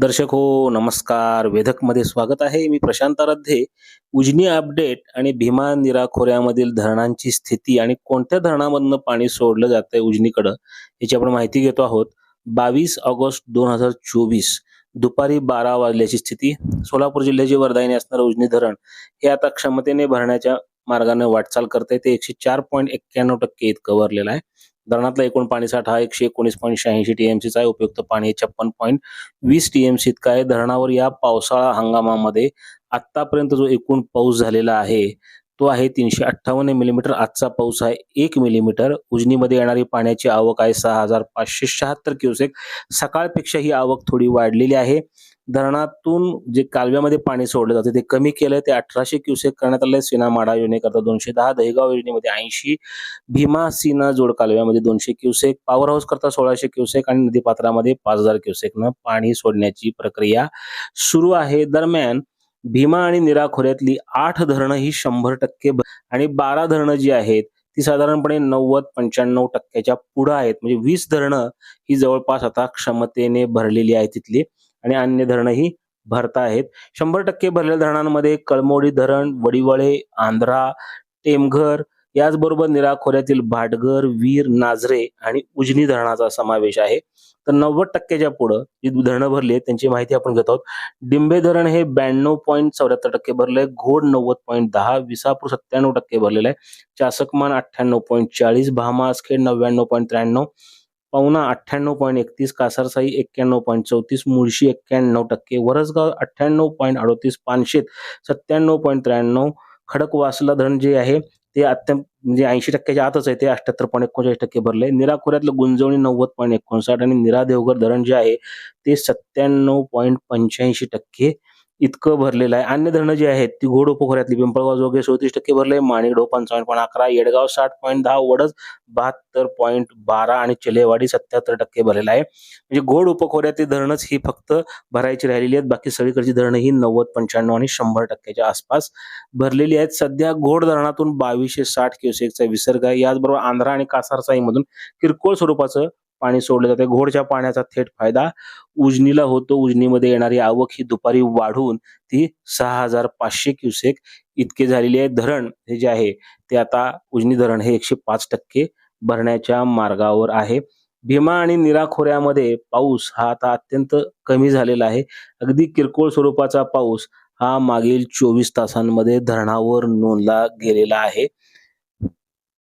दर्शक हो नमस्कार. वेधकमध्ये स्वागत आहे. मी प्रशांत आराध्ये. उजनी अपडेट आणि भीमा निरा खोऱ्यामधील धरणांची स्थिती आणि कोणत्या धरणामधनं पाणी सोडलं जात आहे उजनीकडं याची आपण माहिती घेतो आहोत. बावीस ऑगस्ट दोन हजार चोवीस दुपारी बारा वाजल्याची स्थिती. सोलापूर जिल्ह्याची वर्धाईने असणारं उजनी धरण हे आता क्षमतेने भरण्याच्या मार्गाने वाटचाल करते ते एकशे चार पॉईंट एक्क्याण्णव टक्के इतकं भरलेलं आहे. धरणातला एकूण पाणीसाठा हा एकशे एकोणीस पॉईंट शहाऐंशी टीएमसीचा आहे. उपयुक्त पाणी छप्पन पॉईंट वीस टीएमसी इतका आहे. धरणावर या पावसाळा हंगामामध्ये आतापर्यंत जो एकूण पाऊस झालेला आहे तो आहे तीनशे अठ्ठावन्न मिलीमीटर. आजचा पाऊस आहे एक मिलीमीटर. उजनीमध्ये येणारी पाण्याची आवक आहे सहा हजार पाचशे शहात्तर क्युसेक. सकाळपेक्षा ही आवक थोडी वाढलेली आहे. धरणातून जे कालव्यामध्ये पाणी सोडलं जाते ते कमी केलं ते अठराशे क्युसेक करण्यात आलंय. सिना माडा योजनेकरता दोनशे दहा दहेगाव योजनेमध्ये ऐंशी भीमा सीना जोड कालव्यामध्ये दोनशे क्युसेक पॉवर हाऊस करता सोळाशे क्युसेक आणि नदीपात्रामध्ये पाच हजार क्युसेकनं पाणी सोडण्याची प्रक्रिया सुरू आहे. दरम्यान भीमा आणि निरा खोऱ्यातली आठ धरणं ही शंभर टक्के आणि बारा धरणं जी आहेत ती साधारणपणे नव्वद पंच्याण्णव टक्क्याच्या पुढं आहेत. म्हणजे वीस धरणं ही जवळपास आता क्षमतेने भरलेली आहे तिथली. आणि अन्य धरणंही भरता आहेत. शंभर टक्के भरलेल्या धरणांमध्ये कळमोडी धरण वडिवळे आंध्रा टेमघर याचबरोबर निरा खोऱ्यातील भाटघर वीर नाझरे आणि उजनी धरणाचा समावेश आहे. तर नव्वद टक्क्याच्या पुढं जी धरणं भरली आहेत त्यांची माहिती आपण घेत आहोत. डिंबे धरण हे ब्याण्णव पॉईंट चौऱ्याहत्तर टक्के भरलंय. घोड नव्वद पॉईंट दहा विसापूर सत्त्याण्णव टक्के भरलेलं आहे. चासकमान अठ्ठ्याण्णव पॉईंट चाळीस भामासखेड नव्याण्णव पॉईंट त्र्याण्णव पवना अठ्ठ्याण्णव पॉईंट एकतीस कासारसाई एक्क्याण्णव पॉईंट चौतीस मुळशी एक्क्याण्णव टक्के वरसगाव अठ्ठ्याण्णव पॉईंट अडोतीस पानशेत सत्त्याण्णव पॉईंट त्र्याण्णव खडकवासला धरण जे आहे ते अत्यंत म्हणजे ऐंशी टक्क्याच्या आतच आहे ते अठ्याहत्तर पॉईंट एकोणचाळीस टक्के भरले. निरा खोऱ्यातलं गुंजवणी नव्वद पॉईंट एकोणसाठ आणि निरा देवघर धरण जे आहे ते सत्त्याण्णव पॉईंट पंच्याऐंशी टक्के इतकं भरलेलं आहे. अन्य धरणं जी आहेत ती घोड उपखोऱ्यातली पिंपळगाव जोगे चौतीस टक्के भरले माणिकडो पंचावन्न पॉईंट अकरा येडगाव साठ पॉईंट दहा वडज बहात्तर पॉईंट बारा आणि चलेवाडी सत्याहत्तर टक्के भरलेला आहे. म्हणजे घोड उपखोऱ्यातली धरणच ही फक्त भरायची राहिलेली आहेत. बाकी सगळीकडची धरणं ही नव्वद पंच्याण्णव आणि शंभर टक्क्याच्या आसपास भरलेली आहेत. सध्या घोड धरणातून बावीसशे साठ क्युसेकचा विसर्ग आहे. याचबरोबर आंध्रा आणि कासारसाईमधून किरकोळ स्वरूपाचं पाणी सोडलं जाते. घोडच्या पाण्याचा थेट फायदा उजनीला होतो. उजनीमध्ये येणारी आवक ही दुपारी वाढून ती सहा हजार पाचशे क्युसेक इतके झालेली आहे. धरण हे जे आहे ते आता उजनी धरण हे एकशे पाच टक्के भरण्याच्या मार्गावर आहे. भीमा आणि निरा खोऱ्यामध्ये पाऊस हा आता अत्यंत कमी झालेला आहे. अगदी किरकोळ स्वरूपाचा पाऊस हा मागील चोवीस तासांमध्ये धरणावर नोंदला गेलेला आहे.